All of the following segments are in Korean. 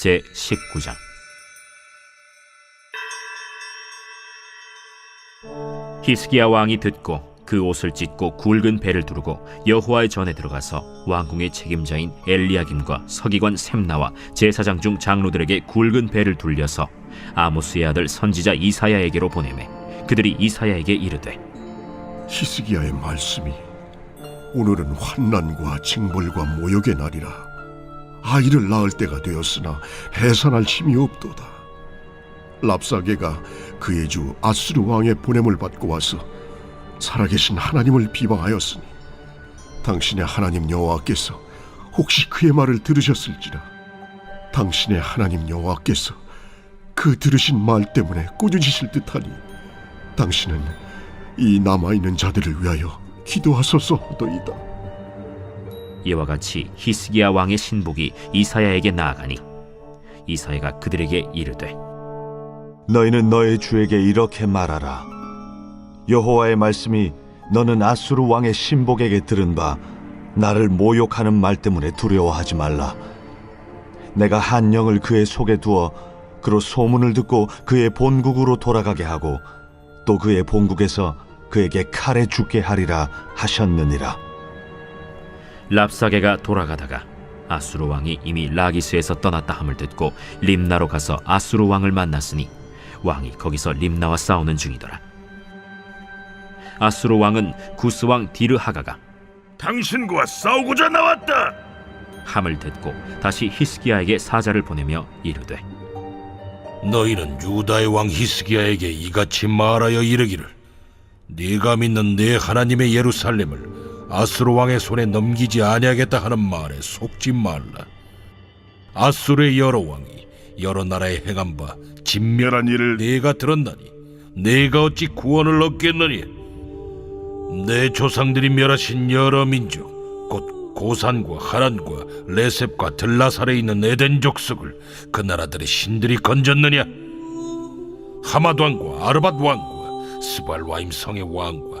제 19장. 히스기야 왕이 듣고 그 옷을 찢고 굵은 배를 두르고 여호와의 전에 들어가서 왕궁의 책임자인 엘리야김과 서기관 셈나와 제사장 중 장로들에게 굵은 배를 둘려서 아모스의 아들 선지자 이사야에게로 보내매 그들이 이사야에게 이르되 히스기야의 말씀이 오늘은 환난과 징벌과 모욕의 날이라 아이를 낳을 때가 되었으나 해산할 힘이 없도다 랍사게가 그의 주 아수르 왕의 보냄을 받고 와서 살아계신 하나님을 비방하였으니 당신의 하나님 여호와께서 혹시 그의 말을 들으셨을지라 당신의 하나님 여호와께서 그 들으신 말 때문에 꾸짖으실 듯하니 당신은 이 남아있는 자들을 위하여 기도하소서도이다. 이와 같이 히스기야 왕의 신복이 이사야에게 나아가니 이사야가 그들에게 이르되 너희는 너의 주에게 이렇게 말하라. 여호와의 말씀이 너는 아수르 왕의 신복에게 들은 바 나를 모욕하는 말 때문에 두려워하지 말라. 내가 한 영을 그의 속에 두어 그로 소문을 듣고 그의 본국으로 돌아가게 하고 또 그의 본국에서 그에게 칼에 죽게 하리라 하셨느니라. 랍사게가 돌아가다가 아수르 왕이 이미 라기스에서 떠났다 함을 듣고 림나로 가서 아수르 왕을 만났으니 왕이 거기서 림나와 싸우는 중이더라. 아수르 왕은 구스 왕 디르하가가 당신과 싸우고자 나왔다. 함을 듣고 다시 히스기야에게 사자를 보내며 이르되 너희는 유다의 왕 히스기야에게 이같이 말하여 이르기를 네가 믿는 내 하나님의 예루살렘을 아수르 왕의 손에 넘기지 아니하겠다 하는 말에 속지 말라. 아수르의 여러 왕이 여러 나라에 행한 바 진멸한 일을 네가 들었나니 네가 어찌 구원을 얻겠느냐? 내 조상들이 멸하신 여러 민족 곧 고산과 하란과 레셉과 들라살에 있는 에덴 족속을 그 나라들의 신들이 건졌느냐? 하맛 왕과 아르밧 왕과 스발 와임 성의 왕과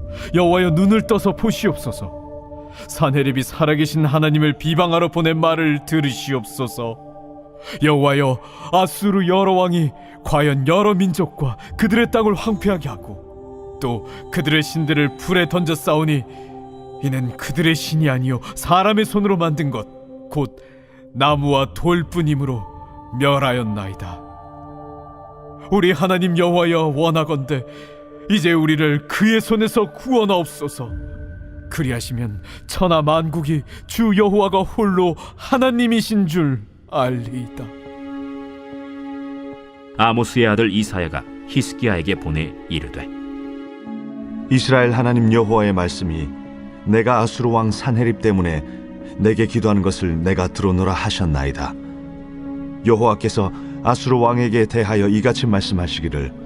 여호와여 눈을 떠서 보시옵소서 사내립이 살아계신 하나님을 비방하러 보낸 말을 들으시옵소서 여호와여 아수르 여러 왕이 과연 여러 민족과 그들의 땅을 황폐하게 하고 또 그들의 신들을 불에 던져 싸우니 이는 그들의 신이 아니요 사람의 손으로 만든 것 곧 나무와 돌뿐이므로 멸하였나이다. 우리 하나님 여호와여 원하건대 이제 우리를 그의 손에서 구원하옵소서. 그리하시면 천하 만국이 주 여호와가 홀로 하나님이신 줄 알리이다. 아모스의 아들 이사야가 히스기야에게 보내 이르되 이스라엘 하나님 여호와의 말씀이 내가 아수르 왕 산헤립 때문에 내게 기도하는 것을 내가 들어노라 하셨나이다. 여호와께서 아수르 왕에게 대하여 이같이 말씀하시기를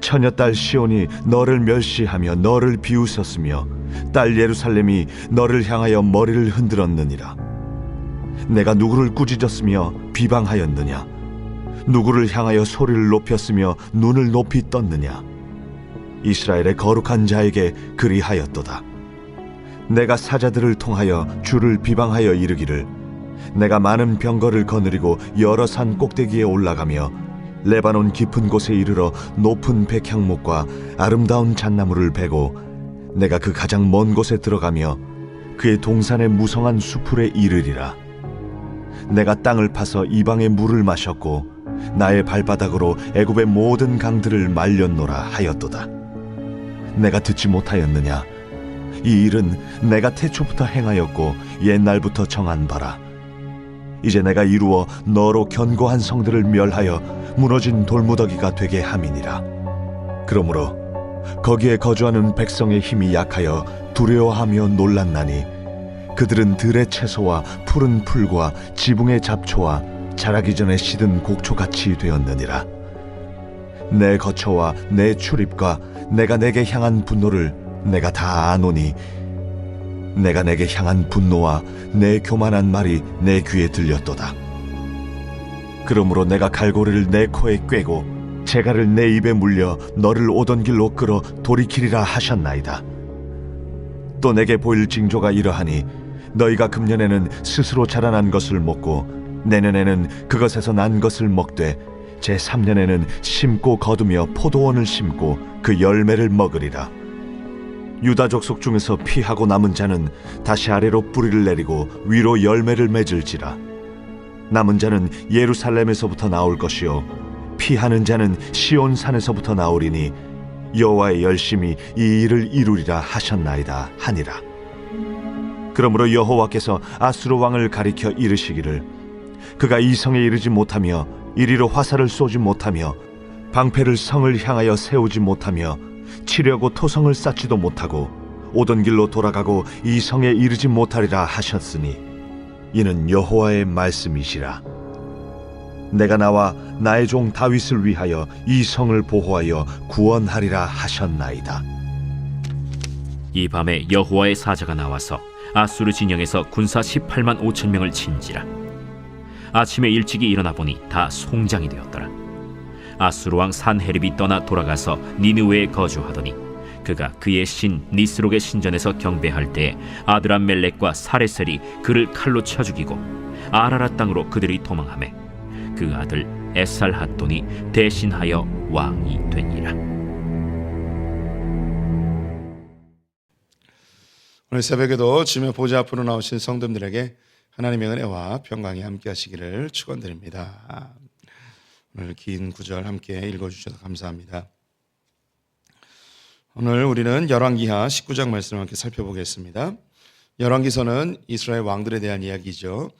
처녀 딸 시온이 너를 멸시하며 너를 비웃었으며 딸 예루살렘이 너를 향하여 머리를 흔들었느니라. 내가 누구를 꾸짖었으며 비방하였느냐? 누구를 향하여 소리를 높였으며 눈을 높이 떴느냐? 이스라엘의 거룩한 자에게 그리하였도다. 내가 사자들을 통하여 주를 비방하여 이르기를 내가 많은 병거를 거느리고 여러 산 꼭대기에 올라가며 레바논 깊은 곳에 이르러 높은 백향목과 아름다운 잣나무를 베고 내가 그 가장 먼 곳에 들어가며 그의 동산의 무성한 수풀에 이르리라. 내가 땅을 파서 이방의 물을 마셨고 나의 발바닥으로 애굽의 모든 강들을 말렸노라 하였도다. 내가 듣지 못하였느냐? 이 일은 내가 태초부터 행하였고 옛날부터 정한 바라. 이제 내가 이루어 너로 견고한 성들을 멸하여 무너진 돌무더기가 되게 함이니라. 그러므로 거기에 거주하는 백성의 힘이 약하여 두려워하며 놀랐나니 그들은 들의 채소와 푸른 풀과 지붕의 잡초와 자라기 전에 시든 곡초같이 되었느니라 내 거처와 내 출입과 내가 내게 향한 분노를 내가 다 아노니 내가 내게 향한 분노와 내 교만한 말이 내 귀에 들렸도다. 그러므로 내가 갈고리를 내 코에 꿰고 재갈을 내 입에 물려 너를 오던 길로 끌어 돌이키리라 하셨나이다. 또 내게 보일 징조가 이러하니 너희가 금년에는 스스로 자라난 것을 먹고 내년에는 그것에서 난 것을 먹되 제 3년에는 심고 거두며 포도원을 심고 그 열매를 먹으리라 유다 족속 중에서 피하고 남은 자는 다시 아래로 뿌리를 내리고 위로 열매를 맺을지라. 남은 자는 예루살렘에서부터 나올 것이요 피하는 자는 시온 산에서부터 나오리니 여호와의 열심히 이 일을 이루리라 하셨나이다 하니라. 그러므로 여호와께서 아수르 왕을 가리켜 이르시기를 그가 이 성에 이르지 못하며 이리로 화살을 쏘지 못하며 방패를 성을 향하여 세우지 못하며 치려고 토성을 쌓지도 못하고 오던 길로 돌아가고 이 성에 이르지 못하리라 하셨으니 이는 여호와의 말씀이시라. 내가 나와 나의 종 다윗을 위하여 이 성을 보호하여 구원하리라 하셨나이다. 이 밤에 여호와의 사자가 나와서 아수르 진영에서 군사 18만 5천 명을 친지라. 아침에 일찍이 일어나 보니 다 송장이 되었더라 아수르 왕 산헤립이 떠나 돌아가서 니느웨에 거주하더니 그가 그의 신 니스록의 신전에서 경배할 때에 아드람 멜렉과 사레셀이 그를 칼로 쳐 죽이고 아라라 땅으로 그들이 도망하매 그 아들 에살 핫돈이 대신하여 왕이 되니라 오늘 새벽에도 주님의 보좌 앞으로 나오신 성도들에게 하나님의 은혜와 평강이 함께 하시기를 축원드립니다. 오늘 긴 구절 함께 읽어주셔서 감사합니다. 오늘 우리는 열왕기하 19장 말씀을 함께 살펴보겠습니다. 열왕기서는 이스라엘 왕들에 대한 이야기죠.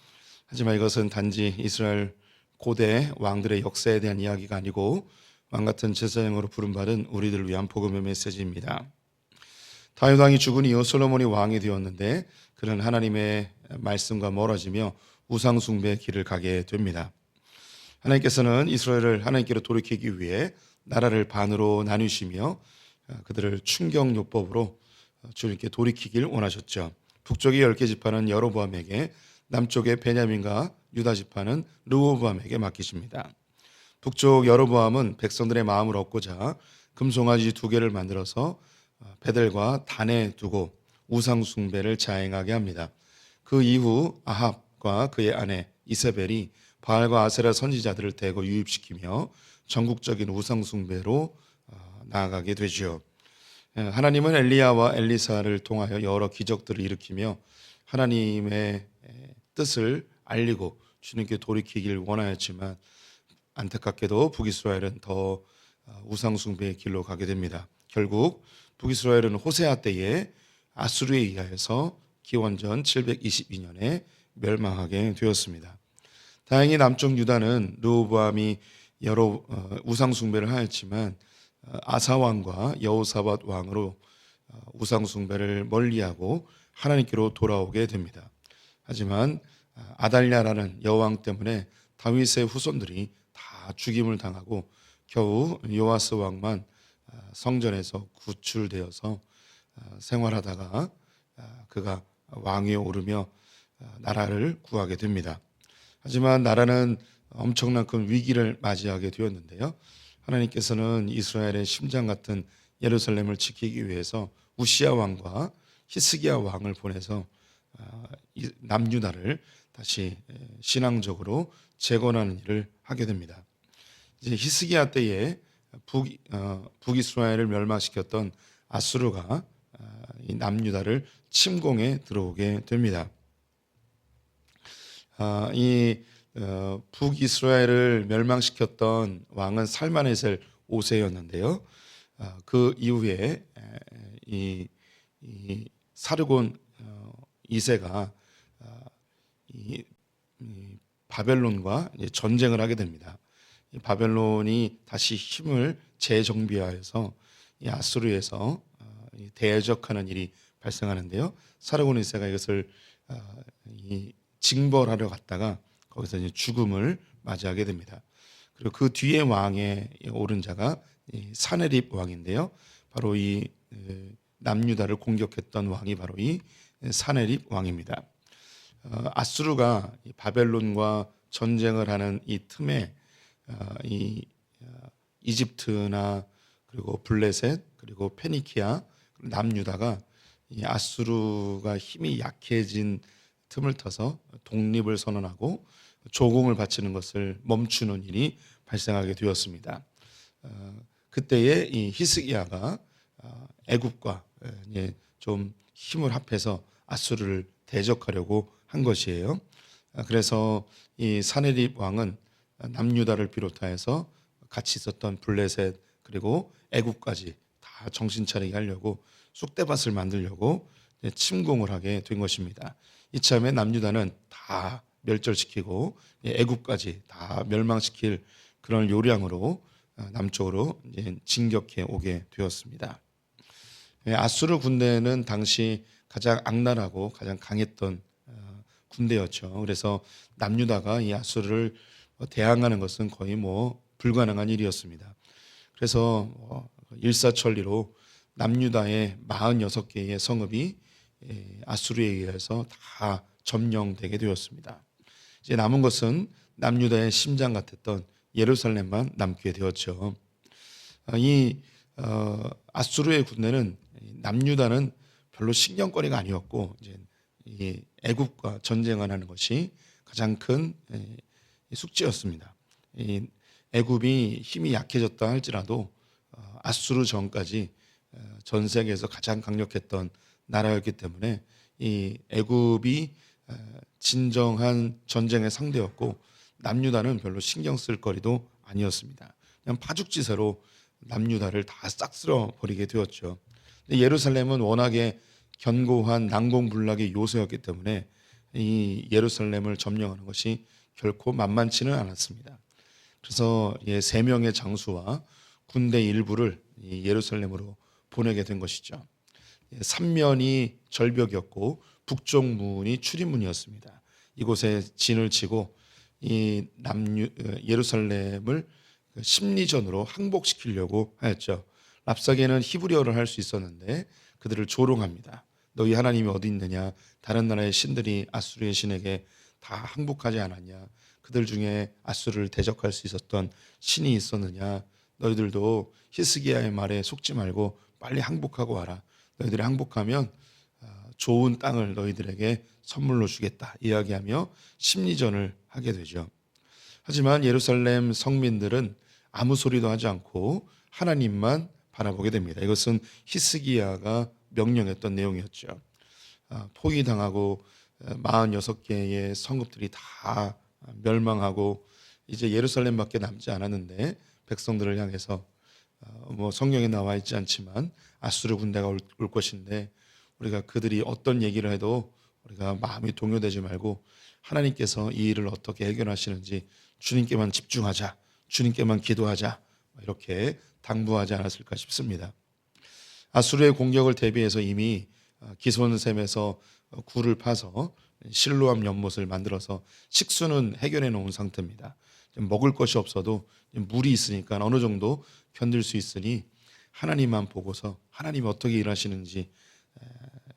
하지만 이것은 단지 이스라엘 고대 왕들의 역사에 대한 이야기가 아니고 왕 같은 제사장으로 부름받은 우리들을 위한 복음의 메시지입니다. 다윗 왕이 죽은 이후 솔로몬이 왕이 되었는데 그는 하나님의 말씀과 멀어지며 우상 숭배의 길을 가게 됩니다. 하나님께서는 이스라엘을 하나님께로 돌이키기 위해 나라를 반으로 나누시며 그들을 충격요법으로 주님께 돌이키길 원하셨죠. 북쪽의 열개 지파는 여로보암에게 남쪽의 베냐민과 유다 지파는 르호보암에게 맡기십니다. 북쪽 여로보암은 백성들의 마음을 얻고자 금송아지 두 개를 만들어서 베델과 단에 두고 우상 숭배를 자행하게 합니다. 그 이후 아합과 그의 아내 이세벨이 바알과 아세라 선지자들을 대거 유입시키며 전국적인 우상 숭배로 어, 나아가게 되지요. 예, 하나님은 엘리야와 엘리사를 통하여 여러 기적들을 일으키며 하나님의 에, 뜻을 알리고 주님께 돌이키길 원하였지만 안타깝게도 북이스라엘은 더 어, 우상 숭배의 길로 가게 됩니다. 결국 북이스라엘은 호세아 때에 아수르에 의하여서 기원전 722년에 멸망하게 되었습니다. 다행히 남쪽 유다는 르호보암이 여러 어, 우상 숭배를 하였지만 어, 아사 왕과 여호사밧 왕으로 어, 우상 숭배를 멀리하고 하나님께로 돌아오게 됩니다. 하지만 아달랴라는 여왕 때문에 다윗의 후손들이 다 죽임을 당하고 겨우 요아스 왕만 성전에서 구출되어서 생활하다가 그가 왕위에 오르며 나라를 구하게 됩니다. 하지만 나라는 엄청난 큰 위기를 맞이하게 되었는데요. 하나님께서는 이스라엘의 심장 같은 예루살렘을 지키기 위해서 우시아 왕과 히스기야 왕을 보내서 남유다를 다시 신앙적으로 재건하는 일을 하게 됩니다. 이제 히스기야 때에 북, 어, 북이스라엘을 멸망시켰던 아수르가 어, 이 남유다를 침공해 들어오게 됩니다. 아, 이 어, 북이스라엘을 멸망시켰던 왕은 살마네셀 5세였는데요. 아, 그 이후에 에, 이, 이 사르곤 어, 2세가 아, 이, 이 바벨론과 전쟁을 하게 됩니다. 이 바벨론이 다시 힘을 재정비하여서 이 아수르에서 어, 이 대적하는 일이 발생하는데요. 사르곤 1세가 이것을 어, 이 징벌하려 갔다가 거기서 이제 죽음을 맞이하게 됩니다. 그리고 그 뒤에 왕에 오른 자가 이 사네립 왕인데요. 바로 이 에, 남유다를 공격했던 왕이 바로 이 사네립 왕입니다. 어, 아수르가 이 바벨론과 전쟁을 하는 이 틈에 어, 이 어, 이집트나 그리고 블레셋 그리고 페니키아 남유다가 이 아수르가 힘이 약해진 틈을 타서 독립을 선언하고 조공을 바치는 것을 멈추는 일이 발생하게 되었습니다. 어, 그때에 이 히스기야가 어, 애굽과 에, 이제 좀 힘을 합해서 아수르를 대적하려고 한 것이에요. 아, 그래서 이 사네립 왕은 남유다를 비롯하여서 같이 있었던 블레셋 그리고 애굽까지 다 정신 차리게 하려고 쑥대밭을 만들려고 침공을 하게 된 것입니다. 이참에 남유다는 다 멸절시키고 예, 애굽까지 다 멸망시킬 그런 요량으로 어, 남쪽으로 진격해 오게 되었습니다. 예, 아수르 군대는 당시 가장 악랄하고 가장 강했던 어, 군대였죠. 그래서 남유다가 이 아수르를 어, 대항하는 것은 거의 뭐 불가능한 일이었습니다. 그래서 어, 일사천리로 남유다의 46개의 성읍이 예, 아수르에 의해서 다 점령되게 되었습니다. 이제 남은 것은 남유다의 심장 같았던 예루살렘만 남게 되었죠. 아, 이 어, 아수르의 군대는 남유다는 별로 신경거리가 아니었고 이제 이 애굽과 전쟁을 하는 것이 가장 큰 에, 숙제였습니다. 이 애굽이 힘이 약해졌다 할지라도 어, 아수르 전까지 어, 전 세계에서 가장 강력했던 나라였기 때문에 이 애굽이 어, 진정한 전쟁의 상대였고 남유다는 별로 신경 쓸 거리도 아니었습니다. 그냥 파죽지세로 남유다를 다 싹 쓸어 버리게 되었죠. 예루살렘은 워낙에 견고한 난공불락의 요새였기 때문에 이 예루살렘을 점령하는 것이 결코 만만치는 않았습니다. 그래서 예, 세 명의 장수와 군대 일부를 이 예루살렘으로 보내게 된 것이죠. 예, 삼면이 절벽이었고 북쪽 문이 출입문이었습니다. 이곳에 진을 치고 이 남유 어, 예루살렘을 그 심리전으로 항복시키려고 하였죠. 랍사게는 히브리어를 할 수 있었는데 그들을 조롱합니다. 너희 하나님이 어디 있느냐? 다른 나라의 신들이 아수르의 신에게 다 항복하지 않았냐? 그들 중에 아수르를 대적할 수 있었던 신이 있었느냐? 너희들도 히스기야의 말에 속지 말고 빨리 항복하고 와라. 너희들이 항복하면 어, 좋은 땅을 너희들에게 선물로 주겠다. 이야기하며 심리전을 하게 되죠. 하지만 예루살렘 성민들은 아무 소리도 하지 않고 하나님만 바라보게 됩니다. 이것은 히스기야가 명령했던 내용이었죠. 아, 포위당하고 46개의 성읍들이 다 멸망하고 이제 예루살렘밖에 남지 않았는데 백성들을 향해서 어, 뭐 성경에 나와 있지 않지만 아수르 군대가 올, 올 것인데 우리가 그들이 어떤 얘기를 해도 우리가 마음이 동요되지 말고 하나님께서 이 일을 어떻게 해결하시는지 주님께만 집중하자, 주님께만 기도하자 뭐 이렇게 당부하지 않았을까 싶습니다. 아수르의 공격을 대비해서 이미 어, 기손샘에서 어, 굴을 파서 실로암 연못을 만들어서 식수는 해결해 놓은 상태입니다. 먹을 것이 없어도 물이 있으니까 어느 정도 견딜 수 있으니 하나님만 보고서 하나님이 어떻게 일하시는지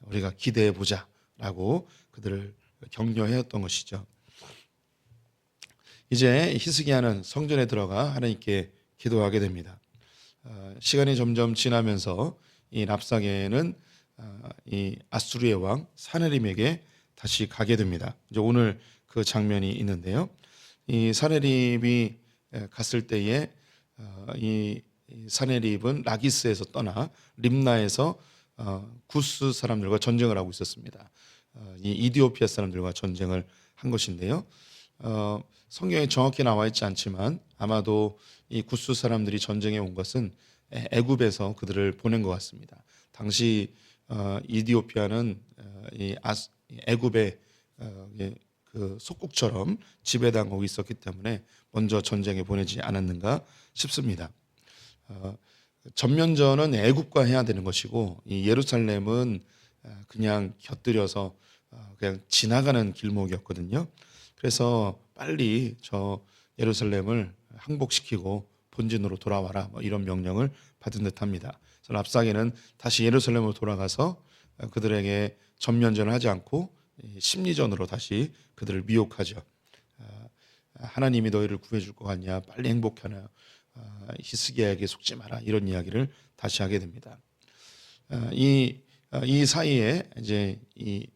우리가 기대해 보자라고 그들을 격려했던 것이죠. 이제 히스기야는 성전에 들어가 하나님께 기도하게 됩니다. 어, 시간이 점점 지나면서 이 랍사게는 어, 이 아수르의 왕 사네림에게 다시 가게 됩니다. 이제 오늘 그 장면이 있는데요. 이 사네립이 갔을 때에 어, 이 사네립은 라기스에서 떠나 림나에서 구스 사람들과 전쟁을 하고 있었습니다. 이 이디오피아 사람들과 전쟁을 한 것인데요. 어, 성경에 정확히 나와 있지 않지만 아마도 이 구스 사람들이 전쟁에 온 것은 애굽에서 그들을 보낸 것 같습니다. 당시 어, 이디오피아는 어, 애굽의 어, 그 속국처럼 지배당하고 있었기 때문에 먼저 전쟁에 보내지 않았는가 싶습니다. 어, 전면전은 애굽과 해야 되는 것이고 이 예루살렘은 그냥 곁들여서 그냥 지나가는 길목이었거든요. 그래서 빨리 저 예루살렘을 항복시키고 본진으로 돌아와라 뭐 이런 명령을 받은 듯합니다. 그래서 랍사게는 다시 예루살렘으로 돌아가서 그들에게 전면전을 하지 않고 심리전으로 다시 그들을 미혹하죠. 아, 하나님이 너희를 구해줄 것 같냐? 빨리 행복하나? 아, 히스기야에게 속지 마라. 이런 이야기를 다시 하게 됩니다. 아, 이, 아, 이 사이에 이제 이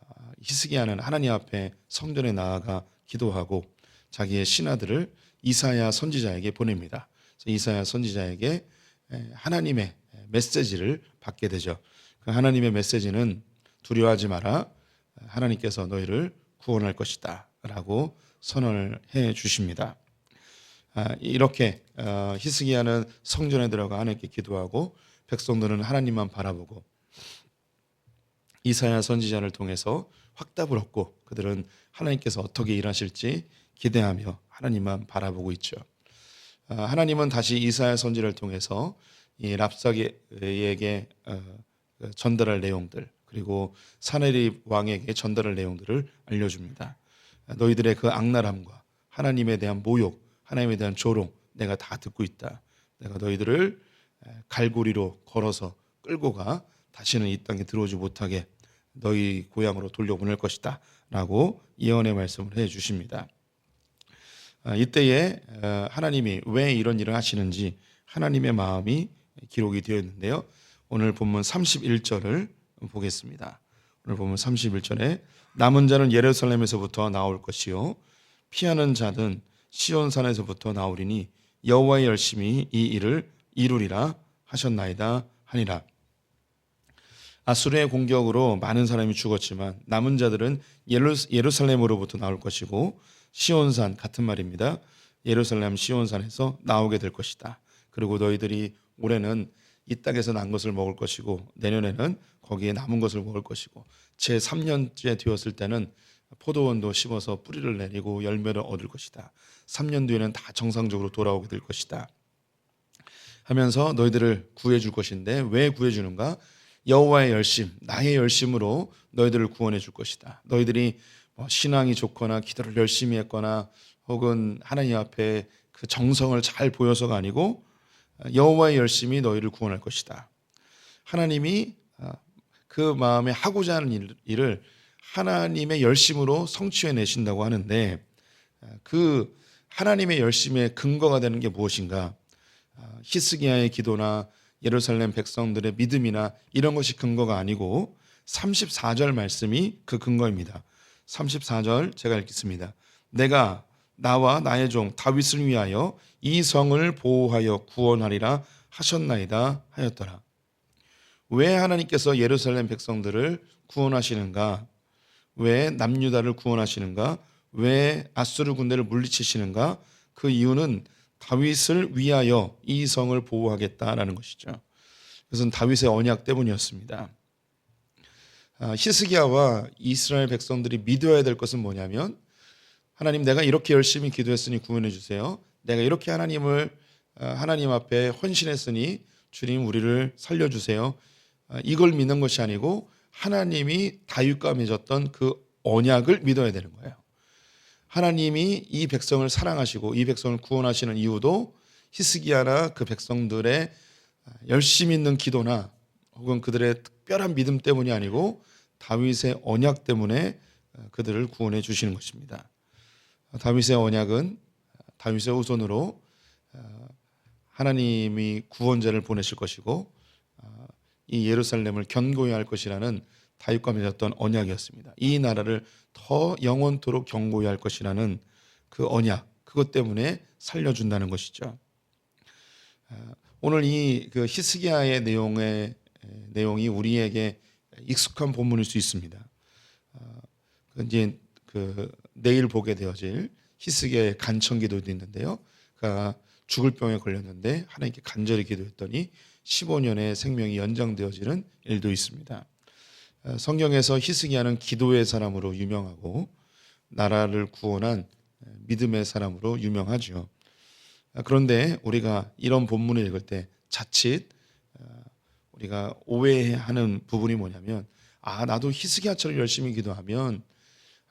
아, 히스기야는 하나님 앞에 성전에 나아가 기도하고 자기의 신하들을 이사야 선지자에게 보냅니다. 이사야 선지자에게 에, 하나님의 메시지를 받게 되죠. 그 하나님의 메시지는 두려워하지 마라. 하나님께서 너희를 구원할 것이다 라고 선언을 해 주십니다. 아, 이렇게 어, 히스기야는 성전에 들어가 하나님께 기도하고 백성들은 하나님만 바라보고 이사야 선지자를 통해서 확답을 얻고 그들은 하나님께서 어떻게 일하실지 기대하며 하나님만 바라보고 있죠. 아, 하나님은 다시 이사야 선지를 통해서 이 랍사게에게 어, 전달할 내용들 그리고 사네립 왕에게 전달할 내용들을 알려줍니다. 너희들의 그 악랄함과 하나님에 대한 모욕, 하나님에 대한 조롱 내가 다 듣고 있다. 내가 너희들을 갈고리로 걸어서 끌고 가 다시는 이 땅에 들어오지 못하게 너희 고향으로 돌려보낼 것이다 라고 예언의 말씀을 해 주십니다. 아, 이때에 어, 하나님이 왜 이런 일을 하시는지 하나님의 마음이 기록이 되어 있는데요. 오늘 본문 31절을 보겠습니다. 오늘 보면 31절에 남은 자는 예루살렘에서부터 나올 것이요 피하는 자는 시온산에서부터 나오리니 여호와의 열심히 이 일을 이루리라 하셨나이다 하니라. 아수르의 공격으로 많은 사람이 죽었지만 남은 자들은 예루, 예루살렘으로부터 나올 것이고 시온산 같은 말입니다. 예루살렘 시온산에서 나오게 될 것이다. 그리고 너희들이 올해는 이 땅에서 난 것을 먹을 것이고 내년에는 거기에 남은 것을 먹을 것이고 제 3년째 되었을 때는 포도원도 심어서 뿌리를 내리고 열매를 얻을 것이다. 3년 뒤에는 다 정상적으로 돌아오게 될 것이다. 하면서 너희들을 구해 줄 것인데 왜 구해 주는가? 여호와의 열심, 나의 열심으로 너희들을 구원해 줄 것이다. 너희들이 뭐 신앙이 좋거나 기도를 열심히 했거나 혹은 하나님 앞에 그 정성을 잘 보여서가 아니고 여호와의 열심이 너희를 구원할 것이다. 하나님이 아, 그 마음에 하고자 하는 일- 일을 하나님의 열심으로 성취해 내신다고 하는데 아, 그 하나님의 열심의 근거가 되는 게 무엇인가? 아, 히스기야의 기도나 예루살렘 백성들의 믿음이나 이런 것이 근거가 아니고 34절 말씀이 그 근거입니다. 34절 제가 읽겠습니다. 내가 나와 나의 종 다윗을 위하여 이 성을 보호하여 구원하리라 하셨나이다 하였더라. 왜 하나님께서 예루살렘 백성들을 구원하시는가? 왜 남유다를 구원하시는가? 왜 아수르 군대를 물리치시는가? 그 이유는 다윗을 위하여 이 성을 보호하겠다라는 것이죠. 그것은 다윗의 언약 때문이었습니다. 아, 히스기야와 이스라엘 백성들이 믿어야 될 것은 뭐냐면 하나님 내가 이렇게 열심히 기도했으니 구원해 주세요. 내가 이렇게 하나님을 아, 하나님 앞에 헌신했으니 주님 우리를 살려 주세요. 아, 이걸 믿는 것이 아니고 하나님이 다윗과 맺었던 그 언약을 믿어야 되는 거예요. 하나님이 이 백성을 사랑하시고 이 백성을 구원하시는 이유도 히스기야나 그 백성들의 열심히 있는 기도나 혹은 그들의 특별한 믿음 때문이 아니고 다윗의 언약 때문에 그들을 구원해 주시는 것입니다. 다윗의 언약은 다윗의 후손으로 하나님이 구원자를 보내실 것이고 이 예루살렘을 견고히 할 것이라는 다윗과 맺었던 언약이었습니다. 이 나라를 더 영원토록 견고히 할 것이라는 그 언약 그것 때문에 살려준다는 것이죠. 오늘 이 그 히스기야의 내용의 내용이 우리에게 익숙한 본문일 수 있습니다. 어, 그 이제 그 내일 보게 되어질 히스기야의 간청 기도도 있는데요. 그가 죽을 병에 걸렸는데 하나님께 간절히 기도했더니 15년의 생명이 연장되어지는 일도 있습니다. 어, 성경에서 히스기야는 기도의 사람으로 유명하고 나라를 구원한 믿음의 사람으로 유명하죠. 아, 그런데 우리가 이런 본문을 읽을 때 자칫 어, 우리가 오해하는 부분이 뭐냐면 아 나도 히스기야처럼 열심히 기도하면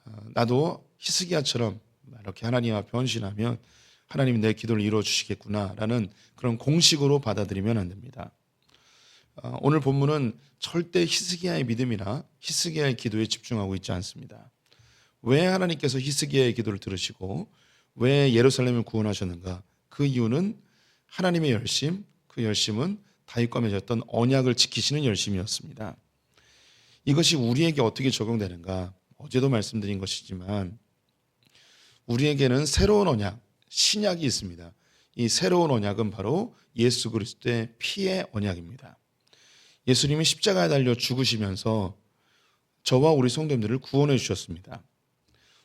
어, 나도 히스기야처럼 이렇게 하나님 앞에 헌신하면 하나님이 내 기도를 이루어 주시겠구나라는 그런 공식으로 받아들이면 안 됩니다. 어, 오늘 본문은 절대 히스기야의 믿음이나 히스기야의 기도에 집중하고 있지 않습니다. 왜 하나님께서 히스기야의 기도를 들으시고 왜 예루살렘을 구원하셨는가? 그 이유는 하나님의 열심, 그 열심은 다윗과 맺었던 언약을 지키시는 열심이었습니다. 이것이 우리에게 어떻게 적용되는가? 어제도 말씀드린 것이지만 우리에게는 새로운 언약, 신약이 있습니다. 이 새로운 언약은 바로 예수 그리스도의 피의 언약입니다. 예수님이 십자가에 달려 죽으시면서 저와 우리 성도님들을 구원해 주셨습니다.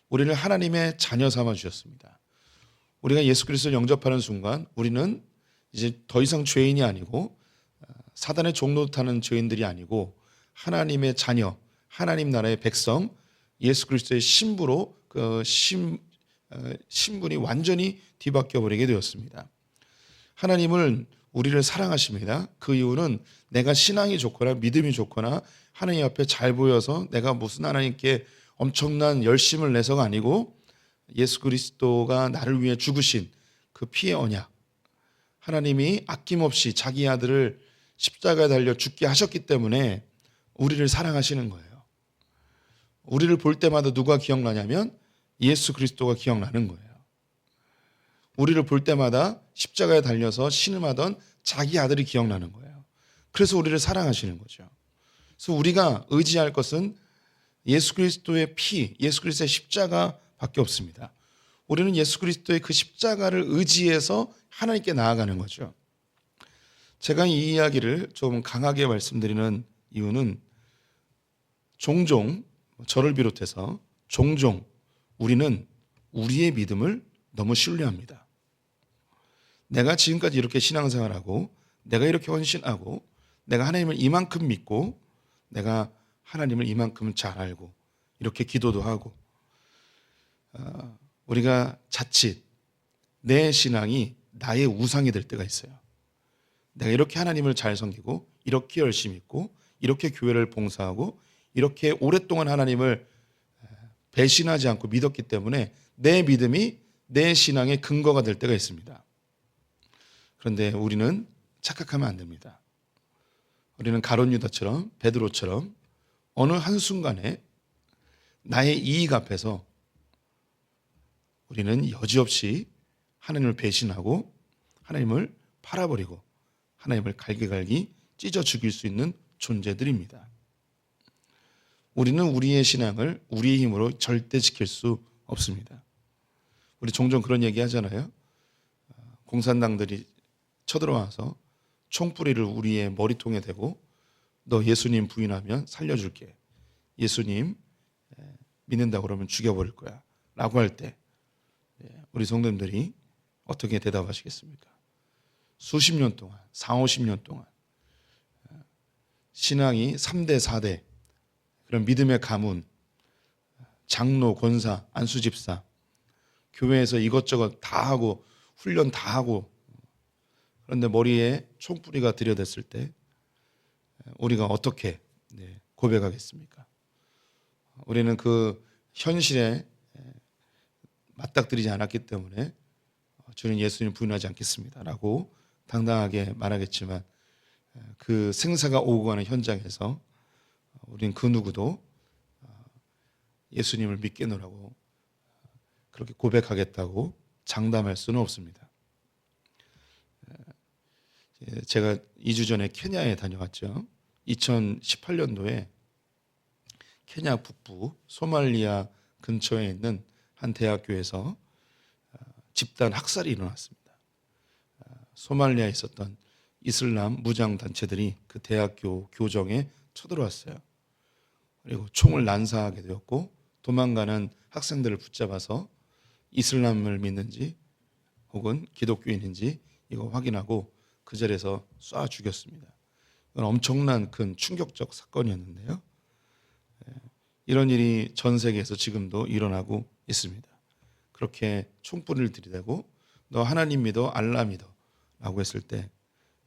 우리를 하나님의 자녀 삼아 주셨습니다. 우리가 예수 그리스도를 영접하는 순간 우리는 이제 더 이상 죄인이 아니고 어, 사단의 종로 타는 죄인들이 아니고 하나님의 자녀, 하나님 나라의 백성, 예수 그리스도의 신부로 그 신, 어, 신분이 완전히 뒤바뀌어 버리게 되었습니다. 하나님을 우리를 사랑하십니다. 그 이유는 내가 신앙이 좋거나 믿음이 좋거나 하나님 앞에 잘 보여서 내가 무슨 하나님께 엄청난 열심을 내서가 아니고 예수 그리스도가 나를 위해 죽으신 그 피의 언약. 하나님이 아낌없이 자기 아들을 십자가에 달려 죽게 하셨기 때문에 우리를 사랑하시는 거예요. 우리를 볼 때마다 누가 기억나냐면 예수 그리스도가 기억나는 거예요. 우리를 볼 때마다 십자가에 달려서 신음하던 자기 아들이 기억나는 거예요. 그래서 우리를 사랑하시는 거죠. 그래서 우리가 의지할 것은 예수 그리스도의 피, 예수 그리스도의 십자가밖에 없습니다. 우리는 예수 그리스도의 그 십자가를 의지해서 하나님께 나아가는 거죠. 제가 이 이야기를 좀 강하게 말씀드리는 이유는 종종 저를 비롯해서 종종 우리는 우리의 믿음을 너무 신뢰합니다. 내가 지금까지 이렇게 신앙생활하고 내가 이렇게 헌신하고 내가 하나님을 이만큼 믿고 내가 하나님을 이만큼 잘 알고 이렇게 기도도 하고 어, 우리가 자칫 내 신앙이 나의 우상이 될 때가 있어요. 내가 이렇게 하나님을 잘 섬기고 이렇게 열심히 있고 이렇게 교회를 봉사하고 이렇게 오랫동안 하나님을 배신하지 않고 믿었기 때문에 내 믿음이 내 신앙의 근거가 될 때가 있습니다. 그런데 우리는 착각하면 안 됩니다. 우리는 가론 유다처럼 베드로처럼 어느 한순간에 나의 이익 앞에서 우리는 여지없이 하나님을 배신하고 하나님을 팔아버리고 하나님을 갈기갈기 찢어 죽일 수 있는 존재들입니다. 우리는 우리의 신앙을 우리의 힘으로 절대 지킬 수 없습니다. 우리 종종 그런 얘기 하잖아요. 공산당들이 쳐들어와서 총뿌리를 우리의 머리통에 대고 너 예수님 부인하면 살려줄게. 예수님 믿는다 그러면 죽여버릴 거야. 라고 할 때 우리 성도님들이 어떻게 대답하시겠습니까? 수십 년 동안, 4, 50년 동안 신앙이 3대, 4대 그런 믿음의 가문, 장로, 권사, 안수집사, 교회에서 이것저것 다 하고 훈련 다 하고 그런데 머리에 총뿌리가 들여댔을 때 우리가 어떻게 네, 고백하겠습니까? 우리는 그 현실에 맞닥뜨리지 않았기 때문에 저는 예수님 부인하지 않겠습니다라고 당당하게 말하겠지만 그 생사가 오고 가는 현장에서 우리는 그 누구도 예수님을 믿겠노라고 그렇게 고백하겠다고 장담할 수는 없습니다. 제가 2주 전에 케냐에 다녀왔죠. 2018년도에 케냐 북부 소말리아 근처에 있는 한 대학교에서 집단 학살이 일어났습니다. 소말리아에 있었던 이슬람 무장 단체들이 그 대학교 교정에 쳐들어왔어요. 그리고 총을 난사하게 되었고 도망가는 학생들을 붙잡아서 이슬람을 믿는지 혹은 기독교인인지 이거 확인하고 그 자리에서 쏴 죽였습니다. 이건 엄청난 큰 충격적 사건이었는데요. 예, 이런 일이 전 세계에서 지금도 일어나고 있습니다. 그렇게 총불을 들이대고 너 하나님 믿어 알라 믿어라고 했을 때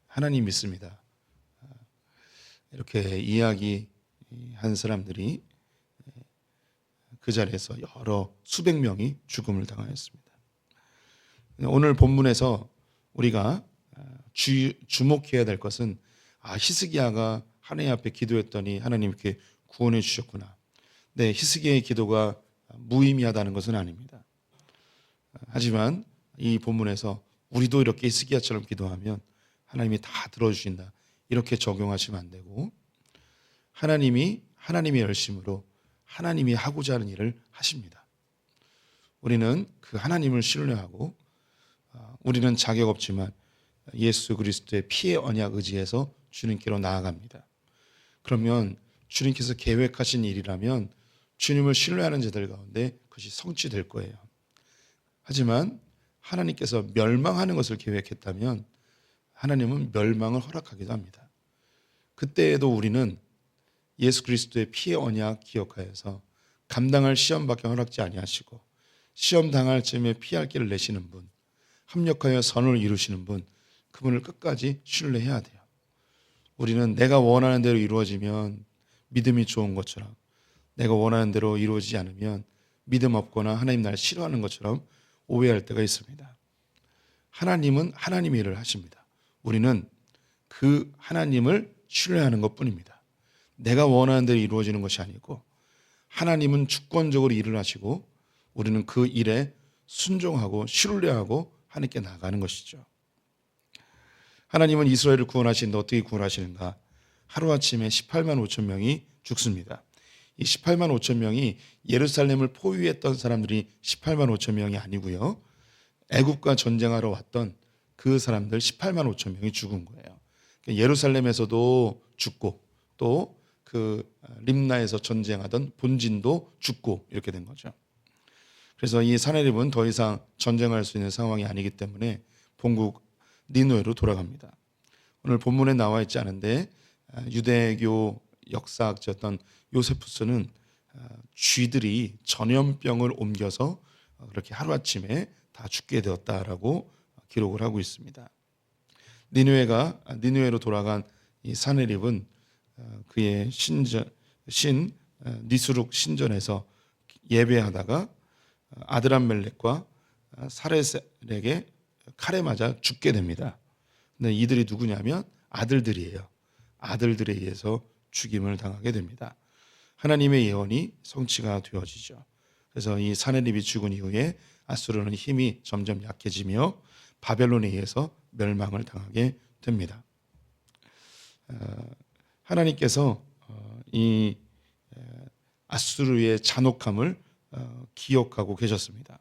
하나님 믿습니다. 이렇게 이야기한 사람들이 그 자리에서 여러 수백 명이 죽음을 당하였습니다. 오늘 본문에서 우리가 주, 주목해야 될 것은 아 히스기야가 하나님 앞에 기도했더니 하나님 이렇게 구원해 주셨구나. 네, 히스기야의 기도가 무의미하다는 것은 아닙니다. 하지만 이 본문에서 우리도 이렇게 히스기야처럼 기도하면 하나님이 다 들어주신다. 이렇게 적용하시면 안 되고 하나님이 하나님의 열심으로 하나님이 하고자 하는 일을 하십니다. 우리는 그 하나님을 신뢰하고 어, 우리는 자격 없지만 예수 그리스도의 피의 언약 의지해서 주님께로 나아갑니다. 그러면 주님께서 계획하신 일이라면 주님을 신뢰하는 자들 가운데 그것이 성취될 거예요. 하지만 하나님께서 멸망하는 것을 계획했다면 하나님은 멸망을 허락하기도 합니다. 그때에도 우리는 예수 그리스도의 피의 언약 기억하여서 감당할 시험밖에 허락지 아니하시고 시험 당할 즈음에 피할 길을 내시는 분, 합력하여 선을 이루시는 분, 그분을 끝까지 신뢰해야 돼요. 우리는 내가 원하는 대로 이루어지면 믿음이 좋은 것처럼 내가 원하는 대로 이루어지지 않으면 믿음 없거나 하나님 날 싫어하는 것처럼 오해할 때가 있습니다. 하나님은 하나님의 일을 하십니다. 우리는 그 하나님을 신뢰하는 것 뿐입니다. 내가 원하는 대로 이루어지는 것이 아니고 하나님은 주권적으로 일을 하시고 우리는 그 일에 순종하고 신뢰하고 하나님께 나가는 것이죠. 하나님은 이스라엘을 구원하시는데 어떻게 구원하시는가? 하루아침에 18만 5천 명이 죽습니다. 이 18만 5천 명이 예루살렘을 포위했던 사람들이 18만 5천 명이 아니고요. 애국과 전쟁하러 왔던 그 사람들 18만 5천 명이 죽은 거예요. 그러니까 예루살렘에서도 죽고 또 그 림나에서 전쟁하던 본진도 죽고 이렇게 된 거죠. 그래서 이 사내립은 더 이상 전쟁할 수 있는 상황이 아니기 때문에 본국 니누에로 돌아갑니다. 오늘 본문에 나와 있지 않은데 아, 유대교 역사학자였던 요세푸스는 아, 쥐들이 전염병을 옮겨서 어, 그렇게 하루아침에 다 죽게 되었다라고 기록을 하고 있습니다. 니누에가 아, 니누에로 돌아간 이 사네립은 어, 그의 신전 신 어, 니수룩 신전에서 예배하다가 아드람멜렉과 사레셀에게 칼에 맞아 죽게 됩니다. 근데 이들이 누구냐면 아들들이에요. 아들들에 의해서 죽임을 당하게 됩니다. 하나님의 예언이 성취가 되어지죠. 그래서 이 사네립이 죽은 이후에 아수르는 힘이 점점 약해지며 바벨론에 의해서 멸망을 당하게 됩니다. 어, 하나님께서 어, 이 아수르의 잔혹함을 어, 기억하고 계셨습니다.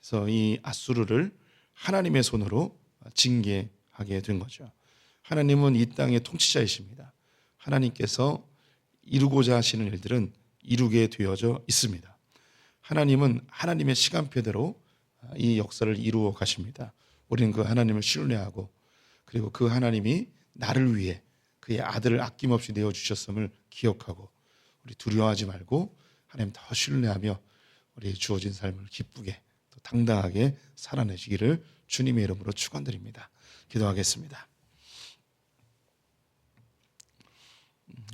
그래서 이 아수르를 하나님의 손으로 징계하게 된 거죠. 하나님은 이 땅의 통치자이십니다. 하나님께서 이루고자 하시는 일들은 이루게 되어져 있습니다. 하나님은 하나님의 시간표대로 이 역사를 이루어 가십니다. 우리는 그 하나님을 신뢰하고 그리고 그 하나님이 나를 위해 그의 아들을 아낌없이 내어 주셨음을 기억하고 우리 두려워하지 말고 하나님 더 신뢰하며 우리 주어진 삶을 기쁘게 또 당당하게 살아내시기를 주님의 이름으로 축원드립니다. 기도하겠습니다.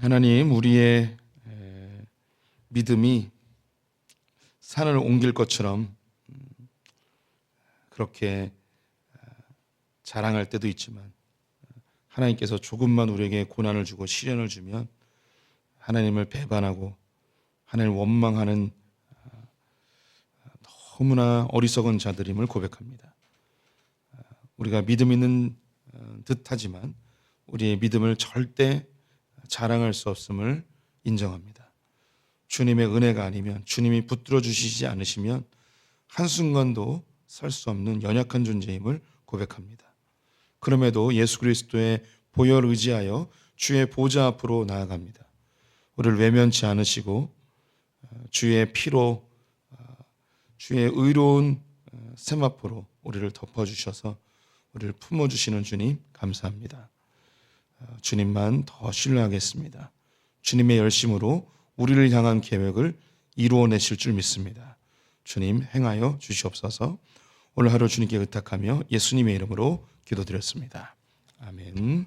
하나님 우리의 믿음이 산을 옮길 것처럼 음, 그렇게 자랑할 때도 있지만 하나님께서 조금만 우리에게 고난을 주고 시련을 주면 하나님을 배반하고 하나님을 원망하는 너무나 어리석은 자들임을 고백합니다. 우리가 믿음 있는 어, 듯하지만 우리의 믿음을 절대 자랑할 수 없음을 인정합니다. 주님의 은혜가 아니면 주님이 붙들어 주시지 않으시면 한순간도 설수 없는 연약한 존재임을 고백합니다. 그럼에도 예수 그리스도의 보혈 의지하여 주의 보좌 앞으로 나아갑니다. 우리를 외면치 않으시고 어, 주의 피로 어, 주의 의로운 세마포로 우리를 덮어 주셔서 우리를 품어 주시는 주님 감사합니다. 어, 주님만 더 신뢰하겠습니다. 주님의 열심으로 우리를 향한 계획을 이루어내실 줄 믿습니다. 주님 행하여 주시옵소서. 오늘 하루 주님께 의탁하며 예수님의 이름으로 기도드렸습니다. 아멘.